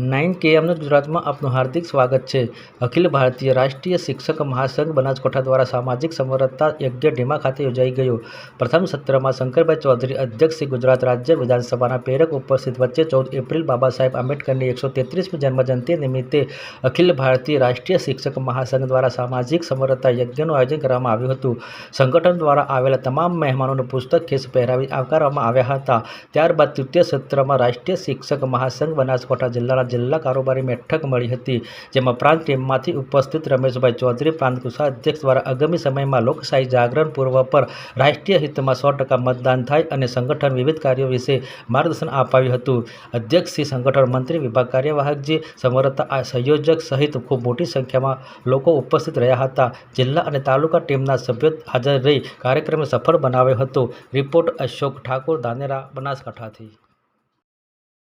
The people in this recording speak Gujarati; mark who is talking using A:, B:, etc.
A: કેએમનું ગુજરાતમાં આપનું હાર્દિક સ્વાગત છે. અખિલ ભારતીય રાષ્ટ્રીય શિક્ષક મહાસંઘ બનાસકાંઠા દ્વારા સામાજિક સમરસતા યજ્ઞ ઢીમા ખાતે યોજાઈ ગયો. પ્રથમ સત્રમાં શંકરભાઈ ચૌધરી અધ્યક્ષ ગુજરાત રાજ્ય વિધાનસભાના પ્રેરક ઉપસ્થિત વચ્ચે ચૌદ એપ્રિલ બાબા સાહેબ આંબેડકરની એકસો તેત્રીસમી જન્મજયંતિ નિમિત્તે અખિલ ભારતીય રાષ્ટ્રીય શિક્ષક મહાસંઘ દ્વારા સામાજિક સમરસતા યજ્ઞનું આયોજન કરવામાં આવ્યું હતું. સંગઠન દ્વારા આવેલા તમામ મહેમાનોને પુસ્તક ખેસ પહેરાવી આવકારવામાં આવ્યા હતા. ત્યારબાદ તૃતીય સત્રમાં રાષ્ટ્રીય શિક્ષક મહાસંઘ બનાસકાંઠા જિલ્લાના જિલ્લા કારોબારી બેઠક મળી હતી, જેમાં પ્રાંત ટીમમાંથી ઉપસ્થિત રમેશભાઈ ચૌધરી, પ્રાંત કોષાધ્યક્ષ દ્વારા આગામી સમયમાં લોકશાહી જાગરણ પૂર્વ પર રાષ્ટ્રીય હિતમાં સો મતદાન થાય અને સંગઠન વિવિધ કાર્યો વિશે માર્ગદર્શન અપાવ્યું હતું. અધ્યક્ષ શ્રી સંગઠન મંત્રી, વિભાગ કાર્યવાહકજી સમરસતા સંયોજક સહિત ખૂબ મોટી સંખ્યામાં લોકો ઉપસ્થિત રહ્યા હતા. જિલ્લા અને તાલુકા ટીમના સભ્યો હાજર રહી કાર્યક્રમને સફળ બનાવ્યો હતો. રિપોર્ટ અશોક ઠાકોર ધાનેરા બનાસકાંઠાથી.